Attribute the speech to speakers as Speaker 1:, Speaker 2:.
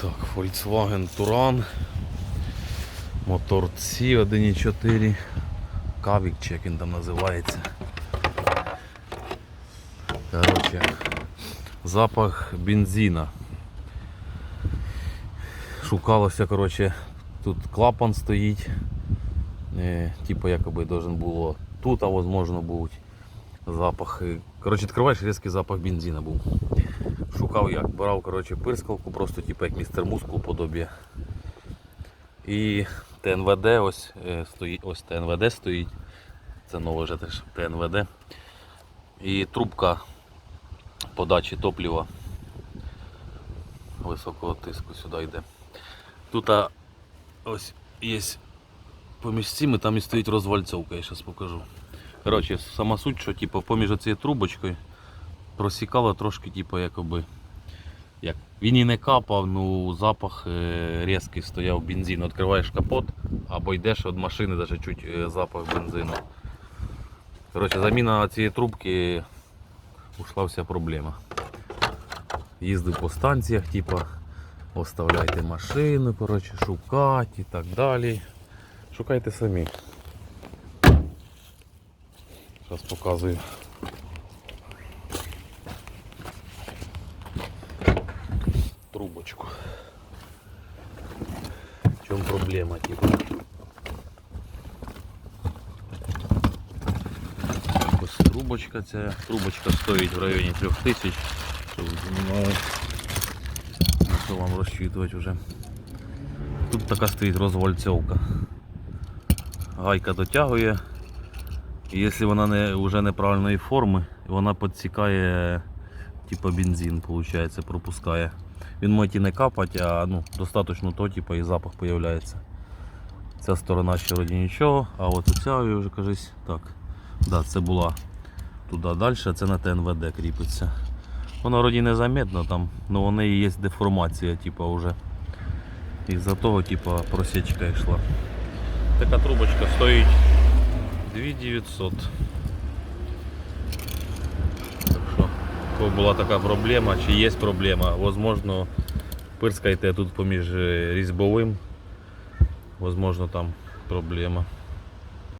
Speaker 1: Так, Volkswagen Touran. Мотор C 1.4. Кавік, чи як він там називається. Короче, запах бензина. Шукалося, короче, тут клапан стоїть. Е, типа якоби должен було тут, а возможно бути запах. Короче, відкриваєш різкий запах бензина був. Шукав як, брав короче, пирскалку, просто типу як містер мускул подобія. І ТНВД ось е, стоїть, ось ТНВД стоїть. Це нове вже теж ТНВД. І трубка подачі топлива високого тиску сюди йде. Тут а, ось є поміж цими там і стоїть розвальцовка, я зараз покажу. Коротше, сама суть, що типу, поміж цією трубочкою просікало трошки, типу, якоби. Як. Він і не капав, ну запах е, різкий стояв бензину. Відкриваєш капот або йдеш від машини, навіть чуть е, запах бензину. Коротше, заміна цієї трубки ушла вся проблема. Їздив по станціях, типу, оставляйте машину, коротше, шукати і так далі. Шукайте самі. Зараз показую. В чому проблема, типу? Ось трубочка ця. Трубочка стоїть в районі 3000. Щоб ви розуміли. На що вам розчитувати вже. Тут така стоїть розвальцьовка. Гайка дотягує. І якщо вона не, вже неправильної форми, вона підсікає типа бензин, виходить, пропускає. Він може і не капати, а ну, достатньо то, типа, і запах з'являється. Ця сторона ще вроді нічого, а от оця я вже кажись, так. Да, це була туди далі, а це на ТНВД кріпиться. Воно вроді незаметно там, але у неї є деформація, типа, вже. Із-за того типа, просічка йшла. Така трубочка стоїть 2900. Так була така проблема, чи є проблема, возможно, пирскайте тут поміж е, різьбовим, возможно там проблема.